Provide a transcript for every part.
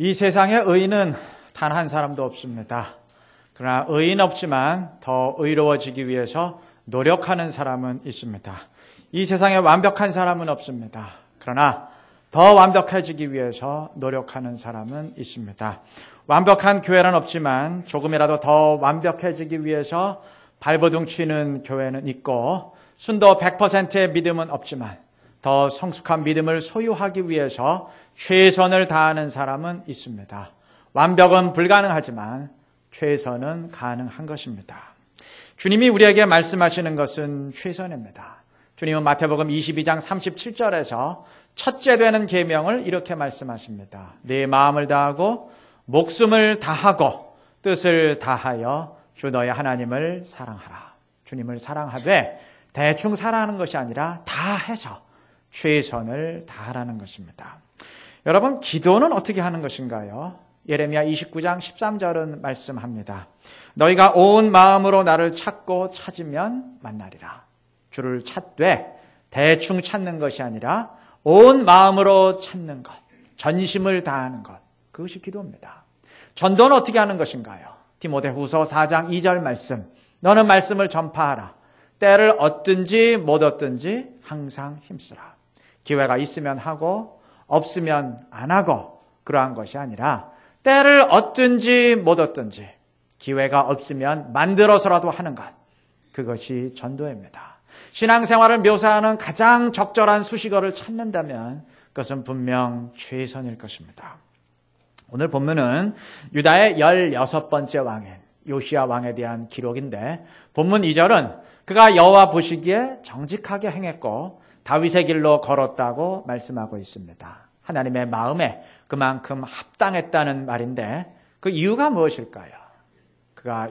이 세상에 의인은 단 한 사람도 없습니다. 그러나 의인 없지만 더 의로워지기 위해서 노력하는 사람은 있습니다. 이 세상에 완벽한 사람은 없습니다. 그러나 더 완벽해지기 위해서 노력하는 사람은 있습니다. 완벽한 교회는 없지만 조금이라도 더 완벽해지기 위해서 발버둥 치는 교회는 있고 순도 100%의 믿음은 없지만 더 성숙한 믿음을 소유하기 위해서 최선을 다하는 사람은 있습니다. 완벽은 불가능하지만 최선은 가능한 것입니다. 주님이 우리에게 말씀하시는 것은 최선입니다. 주님은 마태복음 22장 37절에서 첫째 되는 계명을 이렇게 말씀하십니다. 내 마음을 다하고 목숨을 다하고 뜻을 다하여 주 너의 하나님을 사랑하라. 주님을 사랑하되 대충 사랑하는 것이 아니라 다 해서 최선을 다하라는 것입니다. 여러분, 기도는 어떻게 하는 것인가요? 예레미야 29장 13절은 말씀합니다. 너희가 온 마음으로 나를 찾고 찾으면 만나리라. 주를 찾되 대충 찾는 것이 아니라 온 마음으로 찾는 것, 전심을 다하는 것. 그것이 기도입니다. 전도는 어떻게 하는 것인가요? 디모데후서 4장 2절 말씀. 너는 말씀을 전파하라. 때를 얻든지 못 얻든지 항상 힘쓰라. 기회가 있으면 하고 없으면 안 하고 그러한 것이 아니라 때를 얻든지 못 얻든지 기회가 없으면 만들어서라도 하는 것. 그것이 전도입니다. 신앙생활을 묘사하는 가장 적절한 수식어를 찾는다면 그것은 분명 최선일 것입니다. 오늘 본문은 유다의 16번째 왕인 요시아 왕에 대한 기록인데 본문 2절은 그가 여호와 보시기에 정직하게 행했고 다윗의 길로 걸었다고 말씀하고 있습니다. 하나님의 마음에 그만큼 합당했다는 말인데 그 이유가 무엇일까요? 그가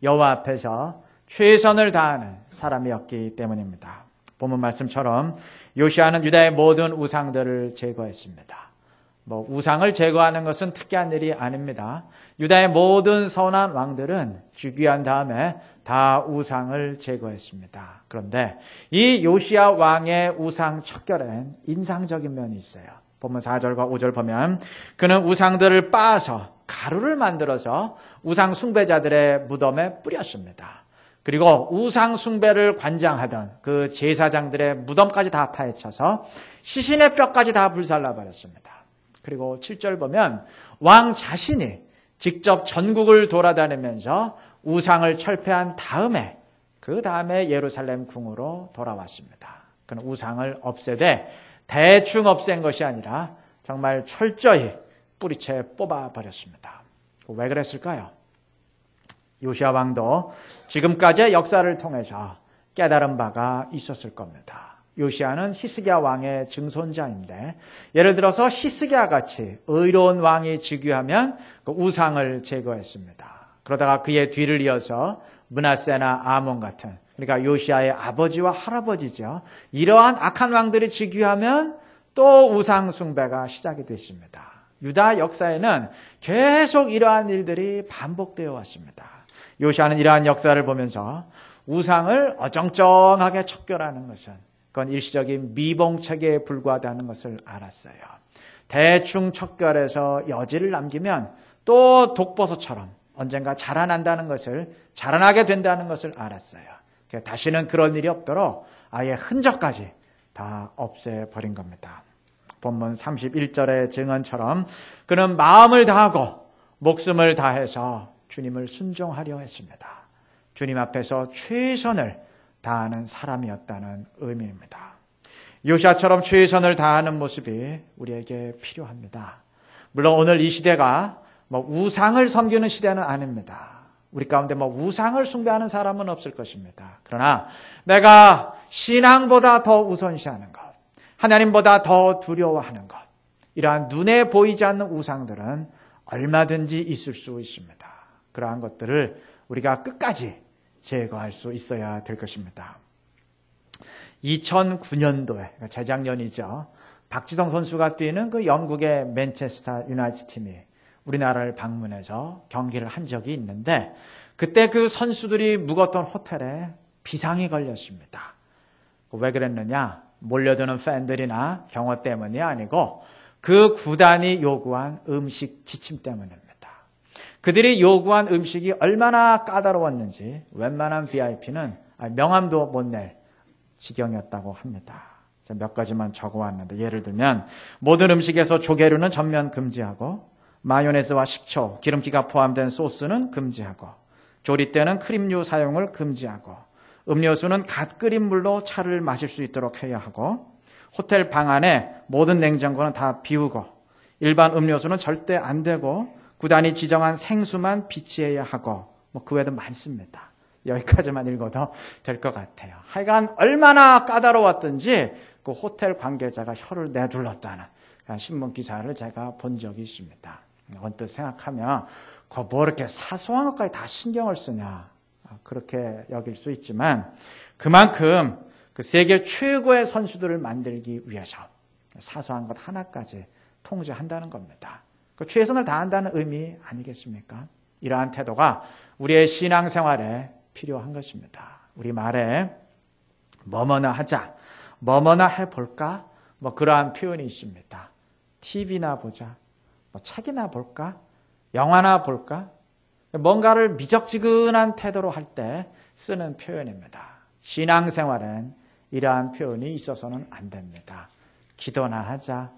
여호와 앞에서 최선을 다하는 사람이었기 때문입니다. 본문 말씀처럼 요시아는 유다의 모든 우상들을 제거했습니다. 뭐 우상을 제거하는 것은 특이한 일이 아닙니다. 유다의 모든 선한 왕들은 즉위한 다음에 다 우상을 제거했습니다. 그런데 이 요시아 왕의 우상 척결엔 인상적인 면이 있어요. 보면 4절과 5절 보면 그는 우상들을 빻아서 가루를 만들어서 우상 숭배자들의 무덤에 뿌렸습니다. 그리고 우상 숭배를 관장하던 그 제사장들의 무덤까지 다 파헤쳐서 시신의 뼈까지 다 불살라 버렸습니다. 그리고 7절 보면 왕 자신이 직접 전국을 돌아다니면서 우상을 철폐한 다음에 그 다음에 예루살렘 궁으로 돌아왔습니다. 그는 우상을 없애되 대충 없앤 것이 아니라 정말 철저히 뿌리채 뽑아 버렸습니다. 왜 그랬을까요? 요시아 왕도 지금까지의 역사를 통해서 깨달은 바가 있었을 겁니다. 요시아는 히스기야 왕의 증손자인데 예를 들어서 히스기야 같이 의로운 왕이 즉위하면 그 우상을 제거했습니다. 그러다가 그의 뒤를 이어서 문하세나 아몬 같은 그러니까 요시아의 아버지와 할아버지죠. 이러한 악한 왕들이 즉위하면 또 우상 숭배가 시작이 됐습니다. 유다 역사에는 계속 이러한 일들이 반복되어 왔습니다. 요시아는 이러한 역사를 보면서 우상을 어정쩡하게 척결하는 것은 그건 일시적인 미봉책에 불과하다는 것을 알았어요. 대충 척결해서 여지를 남기면 또 독버섯처럼 언젠가 자라난다는 것을 자라나게 된다는 것을 알았어요. 다시는 그런 일이 없도록 아예 흔적까지 다 없애버린 겁니다. 본문 31절의 증언처럼 그는 마음을 다하고 목숨을 다해서 주님을 순종하려 했습니다. 주님 앞에서 최선을 다하는 사람이었다는 의미입니다. 요시아처럼 최선을 다하는 모습이 우리에게 필요합니다. 물론 오늘 이 시대가 뭐 우상을 섬기는 시대는 아닙니다. 우리 가운데 뭐 우상을 숭배하는 사람은 없을 것입니다. 그러나 내가 신앙보다 더 우선시하는 것, 하나님보다 더 두려워하는 것, 이러한 눈에 보이지 않는 우상들은 얼마든지 있을 수 있습니다. 그러한 것들을 우리가 끝까지 제거할 수 있어야 될 것입니다. 2009년도에, 그러니까 재작년이죠. 박지성 선수가 뛰는 그 영국의 맨체스터 유나이티드 팀이 우리나라를 방문해서 경기를 한 적이 있는데 그때 그 선수들이 묵었던 호텔에 비상이 걸렸습니다. 왜 그랬느냐? 몰려드는 팬들이나 경호 때문이 아니고 그 구단이 요구한 음식 지침 때문입니다. 그들이 요구한 음식이 얼마나 까다로웠는지 웬만한 VIP는 명함도 못 낼 지경이었다고 합니다. 몇 가지만 적어왔는데 예를 들면 모든 음식에서 조개류는 전면 금지하고 마요네즈와 식초, 기름기가 포함된 소스는 금지하고 조리 때는 크림류 사용을 금지하고 음료수는 갓 끓인 물로 차를 마실 수 있도록 해야 하고 호텔 방 안에 모든 냉장고는 다 비우고 일반 음료수는 절대 안 되고 구단이 지정한 생수만 비치해야 하고 뭐 그 외에도 많습니다. 여기까지만 읽어도 될 것 같아요. 하여간 얼마나 까다로웠던지 그 호텔 관계자가 혀를 내둘렀다는 신문 기사를 제가 본 적이 있습니다. 언뜻 생각하면 뭐 이렇게 사소한 것까지 다 신경을 쓰냐 그렇게 여길 수 있지만 그만큼 그 세계 최고의 선수들을 만들기 위해서 사소한 것 하나까지 통제한다는 겁니다. 그 최선을 다한다는 의미 아니겠습니까? 이러한 태도가 우리의 신앙생활에 필요한 것입니다. 우리 말에 뭐뭐나 하자, 뭐뭐나 해볼까? 뭐 그러한 표현이 있습니다. TV나 보자, 뭐 책이나 볼까? 영화나 볼까? 뭔가를 미적지근한 태도로 할 때 쓰는 표현입니다. 신앙생활은 이러한 표현이 있어서는 안 됩니다. 기도나 하자,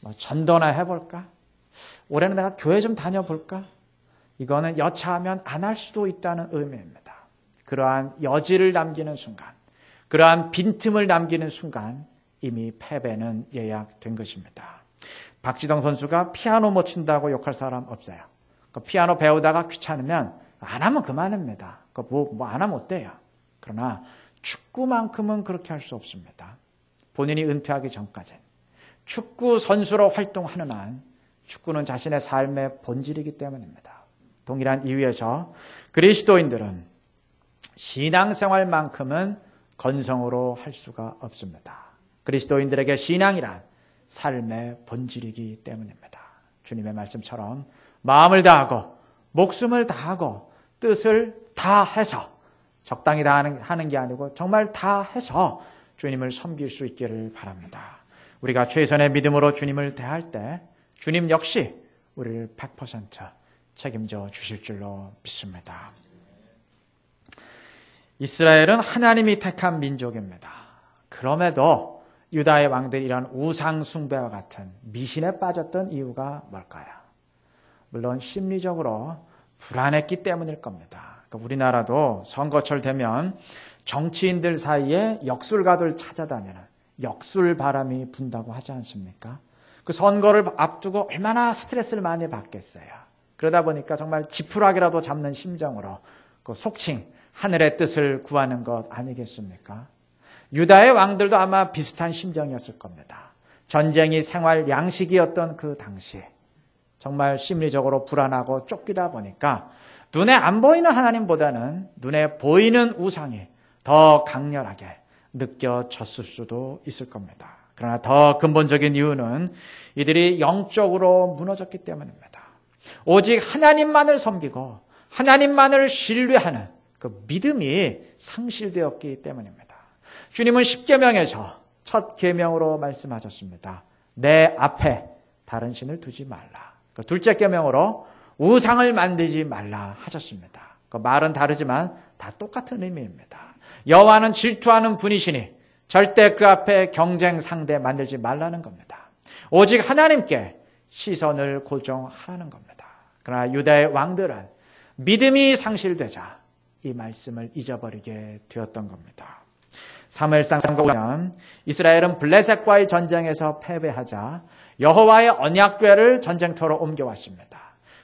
뭐 전도나 해볼까? 올해는 내가 교회 좀 다녀볼까? 이거는 여차하면 안 할 수도 있다는 의미입니다. 그러한 여지를 남기는 순간, 그러한 빈틈을 남기는 순간 이미 패배는 예약된 것입니다. 박지성 선수가 피아노 못 친다고 욕할 사람 없어요. 그 피아노 배우다가 귀찮으면 안 하면 그만입니다. 그 뭐, 뭐 안 하면 어때요? 그러나 축구만큼은 그렇게 할 수 없습니다. 본인이 은퇴하기 전까지 축구 선수로 활동하는 한 축구는 자신의 삶의 본질이기 때문입니다. 동일한 이유에서 그리스도인들은 신앙생활만큼은 건성으로 할 수가 없습니다. 그리스도인들에게 신앙이란 삶의 본질이기 때문입니다. 주님의 말씀처럼 마음을 다하고 목숨을 다하고 뜻을 다 해서 적당히 다 하는 게 아니고 정말 다 해서 주님을 섬길 수 있기를 바랍니다. 우리가 최선의 믿음으로 주님을 대할 때 주님 역시 우리를 100% 책임져 주실 줄로 믿습니다. 이스라엘은 하나님이 택한 민족입니다. 그럼에도 유다의 왕들이 이런 우상 숭배와 같은 미신에 빠졌던 이유가 뭘까요? 물론 심리적으로 불안했기 때문일 겁니다. 그러니까 우리나라도 선거철 되면 정치인들 사이에 역술가들 찾아다니는 역술 바람이 분다고 하지 않습니까? 그 선거를 앞두고 얼마나 스트레스를 많이 받겠어요. 그러다 보니까 정말 지푸라기라도 잡는 심정으로 그 속칭 하늘의 뜻을 구하는 것 아니겠습니까? 유다의 왕들도 아마 비슷한 심정이었을 겁니다. 전쟁이 생활 양식이었던 그 당시 정말 심리적으로 불안하고 쫓기다 보니까 눈에 안 보이는 하나님보다는 눈에 보이는 우상이 더 강렬하게 느껴졌을 수도 있을 겁니다. 그러나 더 근본적인 이유는 이들이 영적으로 무너졌기 때문입니다. 오직 하나님만을 섬기고 하나님만을 신뢰하는 그 믿음이 상실되었기 때문입니다. 주님은 10계명에서 첫 계명으로 말씀하셨습니다. 내 앞에 다른 신을 두지 말라. 그 둘째 계명으로 우상을 만들지 말라 하셨습니다. 그 말은 다르지만 다 똑같은 의미입니다. 여호와는 질투하는 분이시니 절대 그 앞에 경쟁 상대 만들지 말라는 겁니다. 오직 하나님께 시선을 고정하라는 겁니다. 그러나 유다의 왕들은 믿음이 상실되자 이 말씀을 잊어버리게 되었던 겁니다. 사무엘상 보면 이스라엘은 블레셋과의 전쟁에서 패배하자 여호와의 언약궤를 전쟁터로 옮겨왔습니다.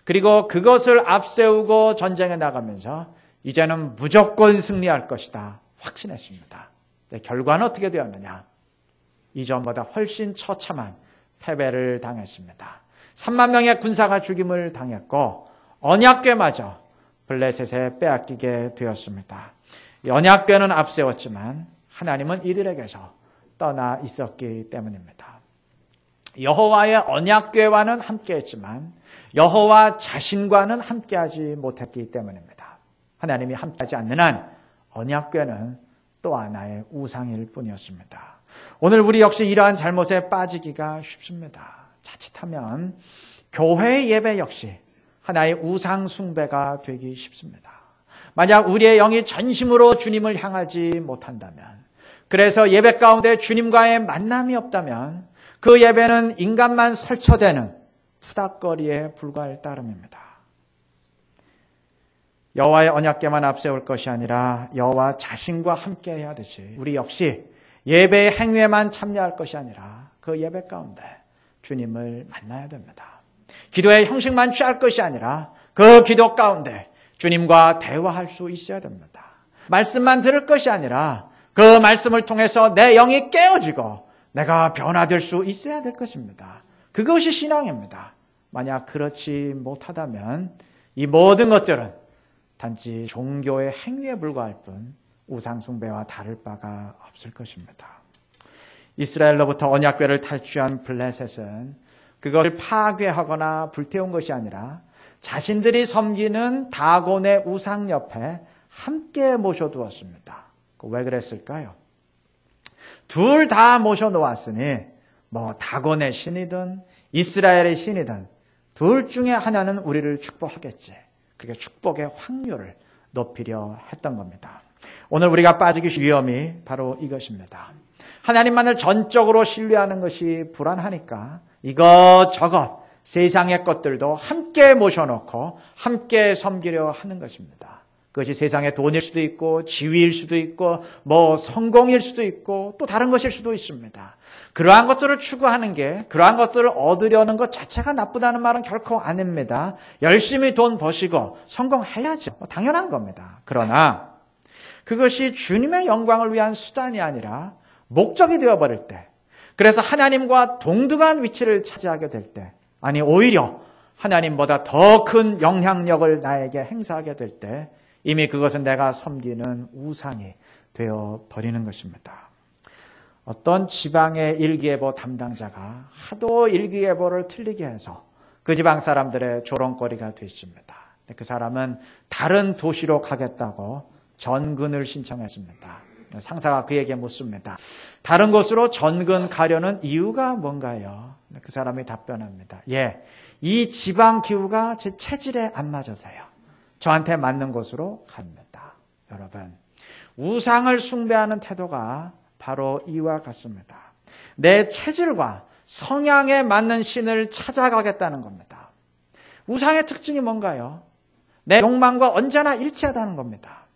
그리고 그것을 앞세우고 전쟁에 나가면서 이제는 무조건 승리할 것이다 확신했습니다. 네, 결과는 어떻게 되었느냐? 이전보다 훨씬 처참한 패배를 당했습니다. 3만 명의 군사가 죽임을 당했고 언약궤마저 블레셋에 빼앗기게 되었습니다. 언약궤는 앞세웠지만 하나님은 이들에게서 떠나 있었기 때문입니다. 여호와의 언약궤와는 함께했지만 여호와 자신과는 함께하지 못했기 때문입니다. 하나님이 함께하지 않는 한 언약궤는 또 하나의 우상일 뿐이었습니다. 오늘 우리 역시 이러한 잘못에 빠지기가 쉽습니다. 자칫하면 교회 예배 역시 하나의 우상 숭배가 되기 쉽습니다. 만약 우리의 영이 전심으로 주님을 향하지 못한다면, 그래서 예배 가운데 주님과의 만남이 없다면 그 예배는 인간만 설쳐대는 푸닥거리에 불과할 따름입니다. 여호와의 언약계만 앞세울 것이 아니라 여호와 자신과 함께해야 하듯이 우리 역시 예배의 행위에만 참여할 것이 아니라 그 예배 가운데 주님을 만나야 됩니다. 기도의 형식만 취할 것이 아니라 그 기도 가운데 주님과 대화할 수 있어야 됩니다. 말씀만 들을 것이 아니라 그 말씀을 통해서 내 영이 깨어지고 내가 변화될 수 있어야 될 것입니다. 그것이 신앙입니다. 만약 그렇지 못하다면 이 모든 것들은 단지 종교의 행위에 불과할 뿐 우상숭배와 다를 바가 없을 것입니다. 이스라엘로부터 언약궤를 탈취한 블레셋은 그것을 파괴하거나 불태운 것이 아니라 자신들이 섬기는 다곤의 우상 옆에 함께 모셔두었습니다. 그왜 그랬을까요? 둘 다 모셔놓았으니 뭐 다곤의 신이든 이스라엘의 신이든 둘 중에 하나는 우리를 축복하겠지. 그게 축복의 확률을 높이려 했던 겁니다. 오늘 우리가 빠지기 위험이 바로 이것입니다. 하나님만을 전적으로 신뢰하는 것이 불안하니까 이것저것 세상의 것들도 함께 모셔놓고 함께 섬기려 하는 것입니다. 그것이 세상의 돈일 수도 있고 지위일 수도 있고 뭐 성공일 수도 있고 또 다른 것일 수도 있습니다. 그러한 것들을 추구하는 게 그러한 것들을 얻으려는 것 자체가 나쁘다는 말은 결코 아닙니다. 열심히 돈 버시고 성공해야죠. 뭐 당연한 겁니다. 그러나 그것이 주님의 영광을 위한 수단이 아니라 목적이 되어버릴 때 그래서 하나님과 동등한 위치를 차지하게 될 때 아니 오히려 하나님보다 더 큰 영향력을 나에게 행사하게 될 때 이미 그것은 내가 섬기는 우상이 되어 버리는 것입니다. 어떤 지방의 일기예보 담당자가 하도 일기예보를 틀리게 해서 그 지방 사람들의 조롱거리가 됐습니다. 그 사람은 다른 도시로 가겠다고 전근을 신청했습니다. 상사가 그에게 묻습니다. 다른 곳으로 전근 가려는 이유가 뭔가요? 그 사람이 답변합니다. 예, 이 지방 기후가 제 체질에 안 맞아서요. 저한테 맞는 곳으로 갑니다. 여러분, 우상을 숭배하는 태도가 바로 이와 같습니다. 내 체질과 성향에 맞는 신을 찾아가겠다는 겁니다. 우상의 특징이 뭔가요? 내 욕망과 언제나 일치하다는 겁니다.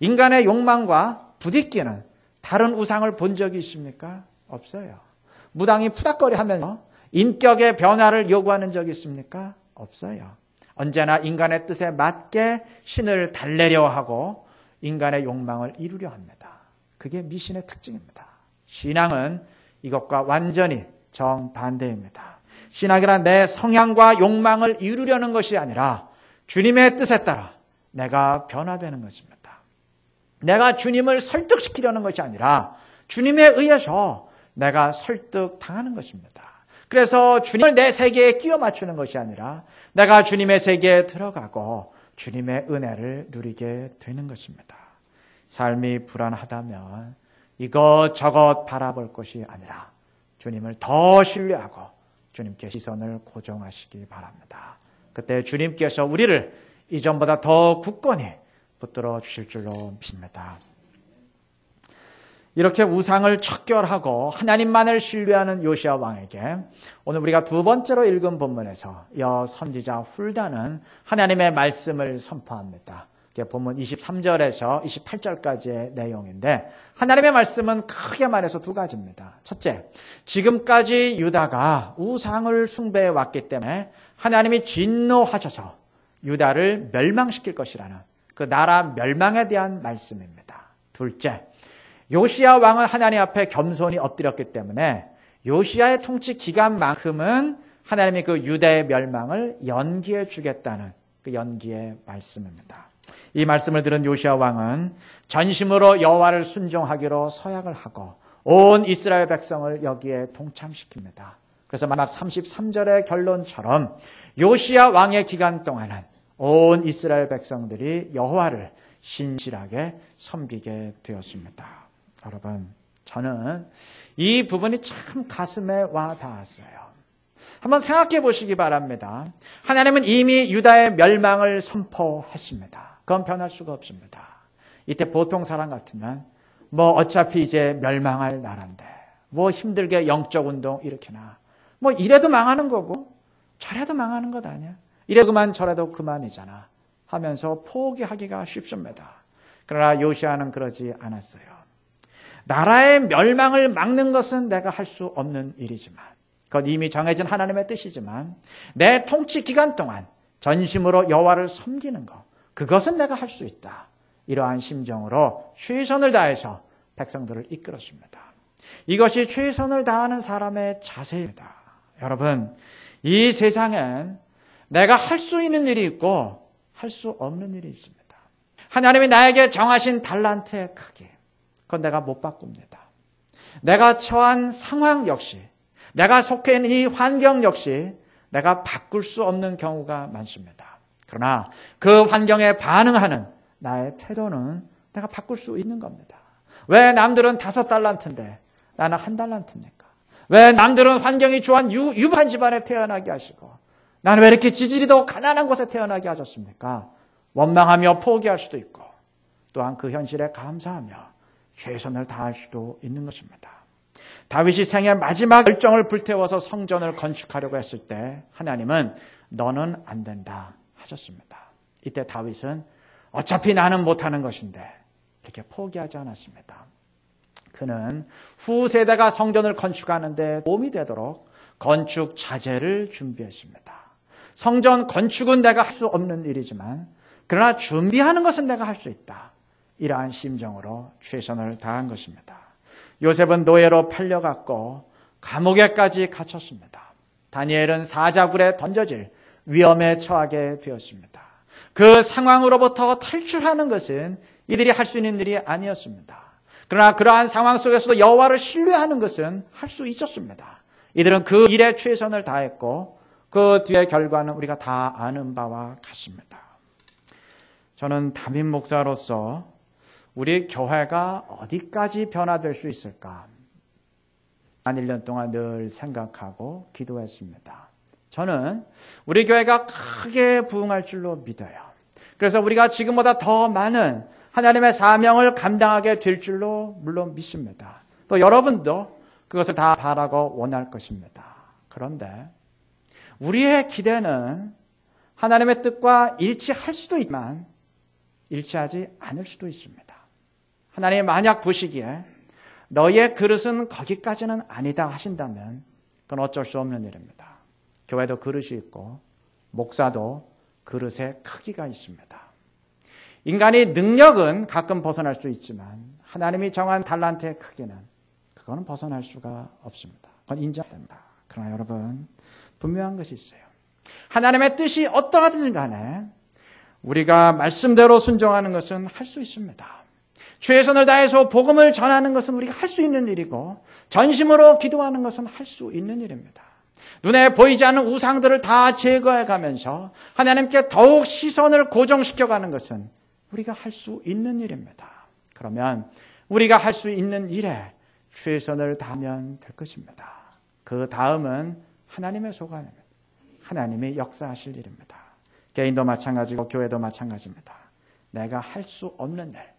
인간의 욕망과 부딪히는 다른 우상을 본 적이 있습니까? 없어요. 무당이 푸닥거리 하면서 인격의 변화를 요구하는 적이 있습니까? 없어요. 언제나 인간의 뜻에 맞게 신을 달래려 하고 인간의 욕망을 이루려 합니다. 그게 미신의 특징입니다. 신앙은 이것과 완전히 정반대입니다. 신앙이란 내 성향과 욕망을 이루려는 것이 아니라 주님의 뜻에 따라 내가 변화되는 것입니다. 내가 주님을 설득시키려는 것이 아니라 주님에 의해서 내가 설득당하는 것입니다. 그래서 주님을 내 세계에 끼워 맞추는 것이 아니라 내가 주님의 세계에 들어가고 주님의 은혜를 누리게 되는 것입니다. 삶이 불안하다면 이것저것 바라볼 것이 아니라 주님을 더 신뢰하고 주님께 시선을 고정하시기 바랍니다. 그때 주님께서 우리를 이전보다 더 굳건히 붙들어 주실 줄로 믿습니다. 이렇게 우상을 척결하고 하나님만을 신뢰하는 요시아 왕에게 오늘 우리가 두 번째로 읽은 본문에서 여 선지자 훌다는 하나님의 말씀을 선포합니다. 본문 23절에서 28절까지의 내용인데 하나님의 말씀은 크게 말해서 두 가지입니다. 첫째, 지금까지 유다가 우상을 숭배해 왔기 때문에 하나님이 진노하셔서 유다를 멸망시킬 것이라는 그 나라 멸망에 대한 말씀입니다. 둘째, 요시아 왕은 하나님 앞에 겸손히 엎드렸기 때문에 요시아의 통치 기간만큼은 하나님이 그 유대의 멸망을 연기해 주겠다는 그 연기의 말씀입니다. 이 말씀을 들은 요시아 왕은 전심으로 여호와를 순종하기로 서약을 하고 온 이스라엘 백성을 여기에 동참시킵니다. 그래서 마지막 33절의 결론처럼 요시아 왕의 기간 동안은 온 이스라엘 백성들이 여호와를 신실하게 섬기게 되었습니다. 여러분, 저는 이 부분이 참 가슴에 와 닿았어요. 한번 생각해 보시기 바랍니다. 하나님은 이미 유다의 멸망을 선포했습니다. 그건 변할 수가 없습니다. 이때 보통 사람 같으면 뭐 어차피 이제 멸망할 나라인데 뭐 힘들게 영적 운동 일으키나 뭐 이래도 망하는 거고 저래도 망하는 것 아니야. 이래 그만 저래도 그만이잖아 하면서 포기하기가 쉽습니다. 그러나 요시아는 그러지 않았어요. 나라의 멸망을 막는 것은 내가 할 수 없는 일이지만 그건 이미 정해진 하나님의 뜻이지만 내 통치 기간 동안 전심으로 여호와를 섬기는 것 그것은 내가 할 수 있다. 이러한 심정으로 최선을 다해서 백성들을 이끌었습니다. 이것이 최선을 다하는 사람의 자세입니다. 여러분, 이 세상엔 내가 할 수 있는 일이 있고 할 수 없는 일이 있습니다. 하나님이 나에게 정하신 달란트의 크기, 그건 내가 못 바꿉니다. 내가 처한 상황 역시, 내가 속해 있는 이 환경 역시 내가 바꿀 수 없는 경우가 많습니다. 그러나 그 환경에 반응하는 나의 태도는 내가 바꿀 수 있는 겁니다. 왜 남들은 다섯 달란트인데 나는 한 달란트입니까? 왜 남들은 환경이 좋은 유, 유한 집안에 태어나게 하시고 나는 왜 이렇게 지질이도 가난한 곳에 태어나게 하셨습니까? 원망하며 포기할 수도 있고 또한 그 현실에 감사하며 최선을 다할 수도 있는 것입니다. 다윗이 생애 마지막 열정을 불태워서 성전을 건축하려고 했을 때 하나님은 너는 안 된다 하셨습니다. 이때 다윗은 어차피 나는 못하는 것인데 이렇게 포기하지 않았습니다. 그는 후세대가 성전을 건축하는데 도움이 되도록 건축 자재를 준비했습니다. 성전 건축은 내가 할 수 없는 일이지만 그러나 준비하는 것은 내가 할 수 있다. 이러한 심정으로 최선을 다한 것입니다. 요셉은 노예로 팔려갔고 감옥에까지 갇혔습니다. 다니엘은 사자굴에 던져질 위험에 처하게 되었습니다. 그 상황으로부터 탈출하는 것은 이들이 할 수 있는 일이 아니었습니다. 그러나 그러한 상황 속에서도 여호와를 신뢰하는 것은 할 수 있었습니다. 이들은 그 일에 최선을 다했고 그 뒤의 결과는 우리가 다 아는 바와 같습니다. 저는 담임 목사로서 우리 교회가 어디까지 변화될 수 있을까? 한 1년 동안 늘 생각하고 기도했습니다. 저는 우리 교회가 크게 부흥할 줄로 믿어요. 그래서 우리가 지금보다 더 많은 하나님의 사명을 감당하게 될 줄로 물론 믿습니다. 또 여러분도 그것을 다 바라고 원할 것입니다. 그런데 우리의 기대는 하나님의 뜻과 일치할 수도 있지만 일치하지 않을 수도 있습니다. 하나님 만약 보시기에 너의 그릇은 거기까지는 아니다 하신다면 그건 어쩔 수 없는 일입니다. 교회도 그릇이 있고 목사도 그릇의 크기가 있습니다. 인간이 능력은 가끔 벗어날 수 있지만 하나님이 정한 달란트의 크기는 그거는 벗어날 수가 없습니다. 그건 인정됩니다. 그러나 여러분 분명한 것이 있어요. 하나님의 뜻이 어떠하든 간에 우리가 말씀대로 순종하는 것은 할 수 있습니다. 최선을 다해서 복음을 전하는 것은 우리가 할 수 있는 일이고 전심으로 기도하는 것은 할 수 있는 일입니다. 눈에 보이지 않는 우상들을 다 제거해 가면서 하나님께 더욱 시선을 고정시켜 가는 것은 우리가 할 수 있는 일입니다. 그러면 우리가 할 수 있는 일에 최선을 다하면 될 것입니다. 그 다음은 하나님의 소관입니다. 하나님이 역사하실 일입니다. 개인도 마찬가지고 교회도 마찬가지입니다. 내가 할 수 없는 일,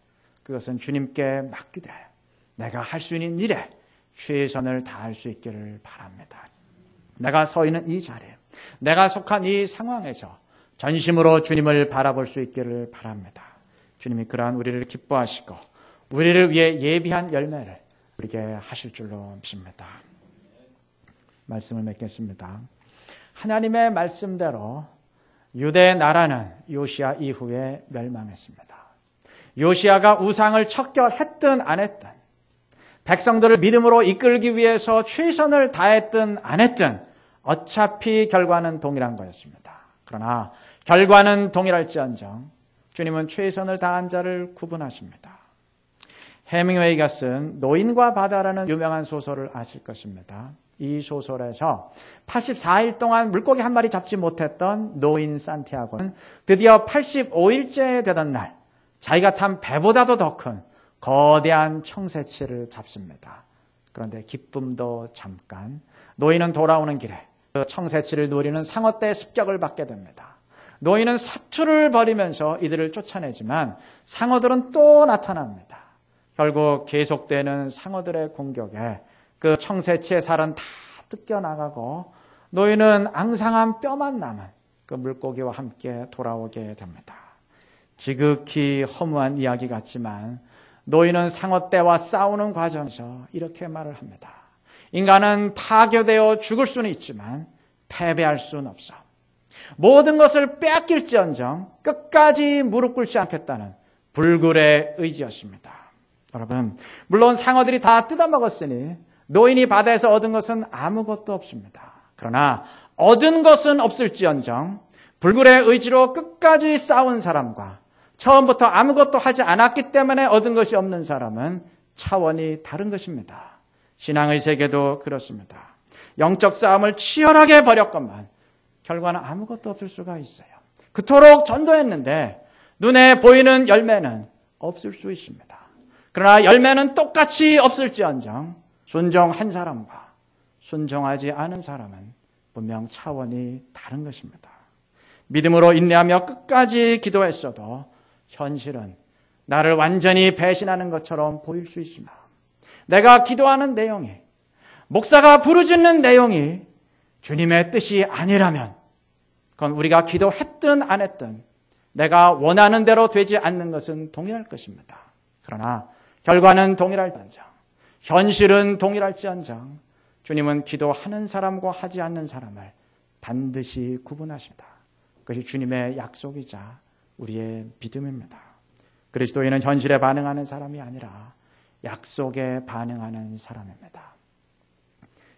그것은 주님께 맡기되 내가 할 수 있는 일에 최선을 다할 수 있기를 바랍니다. 내가 서 있는 이 자리에, 내가 속한 이 상황에서 전심으로 주님을 바라볼 수 있기를 바랍니다. 주님이 그러한 우리를 기뻐하시고 우리를 위해 예비한 열매를 우리에게 하실 줄로 믿습니다. 말씀을 맺겠습니다. 하나님의 말씀대로 유대 나라는 요시아 이후에 멸망했습니다. 요시아가 우상을 척결했든 안 했든 백성들을 믿음으로 이끌기 위해서 최선을 다했든 안 했든 어차피 결과는 동일한 거였습니다. 그러나 결과는 동일할지언정 주님은 최선을 다한 자를 구분하십니다. 해밍웨이가 쓴 노인과 바다라는 유명한 소설을 아실 것입니다. 이 소설에서 84일 동안 물고기 한 마리 잡지 못했던 노인 산티아고는 드디어 85일째 되던 날 자기가 탄 배보다도 더 큰 거대한 청새치를 잡습니다. 그런데 기쁨도 잠깐 노인은 돌아오는 길에 그 청새치를 노리는 상어떼의 습격을 받게 됩니다. 노인은 사투를 벌이면서 이들을 쫓아내지만 상어들은 또 나타납니다. 결국 계속되는 상어들의 공격에 그 청새치의 살은 다 뜯겨나가고 노인은 앙상한 뼈만 남은 그 물고기와 함께 돌아오게 됩니다. 지극히 허무한 이야기 같지만 노인은 상어떼와 싸우는 과정에서 이렇게 말을 합니다. 인간은 파괴되어 죽을 수는 있지만 패배할 수는 없어. 모든 것을 빼앗길지언정 끝까지 무릎 꿇지 않겠다는 불굴의 의지였습니다. 여러분, 물론 상어들이 다 뜯어먹었으니 노인이 바다에서 얻은 것은 아무것도 없습니다. 그러나 얻은 것은 없을지언정 불굴의 의지로 끝까지 싸운 사람과 처음부터 아무것도 하지 않았기 때문에 얻은 것이 없는 사람은 차원이 다른 것입니다. 신앙의 세계도 그렇습니다. 영적 싸움을 치열하게 벌였건만 결과는 아무것도 없을 수가 있어요. 그토록 전도했는데 눈에 보이는 열매는 없을 수 있습니다. 그러나 열매는 똑같이 없을지언정 순종한 사람과 순종하지 않은 사람은 분명 차원이 다른 것입니다. 믿음으로 인내하며 끝까지 기도했어도 현실은 나를 완전히 배신하는 것처럼 보일 수 있으나 내가 기도하는 내용이 목사가 부르짖는 내용이 주님의 뜻이 아니라면 그건 우리가 기도했든 안 했든 내가 원하는 대로 되지 않는 것은 동일할 것입니다. 그러나 결과는 동일할지언정 현실은 동일할지언정 주님은 기도하는 사람과 하지 않는 사람을 반드시 구분하십니다. 그것이 주님의 약속이자 우리의 믿음입니다. 그리스도인은 현실에 반응하는 사람이 아니라 약속에 반응하는 사람입니다.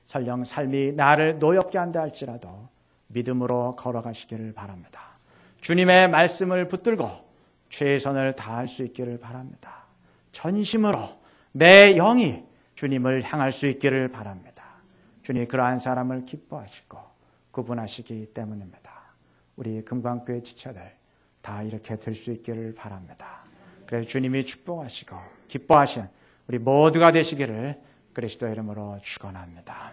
설령 삶이 나를 노엽게 한다 할지라도 믿음으로 걸어가시기를 바랍니다. 주님의 말씀을 붙들고 최선을 다할 수 있기를 바랍니다. 전심으로 내 영이 주님을 향할 수 있기를 바랍니다. 주님 그러한 사람을 기뻐하시고 구분하시기 때문입니다. 우리 금광교회 지체들 다 이렇게 될 수 있기를 바랍니다. 그래서 주님이 축복하시고 기뻐하신 우리 모두가 되시기를 그리스도 이름으로 축원합니다.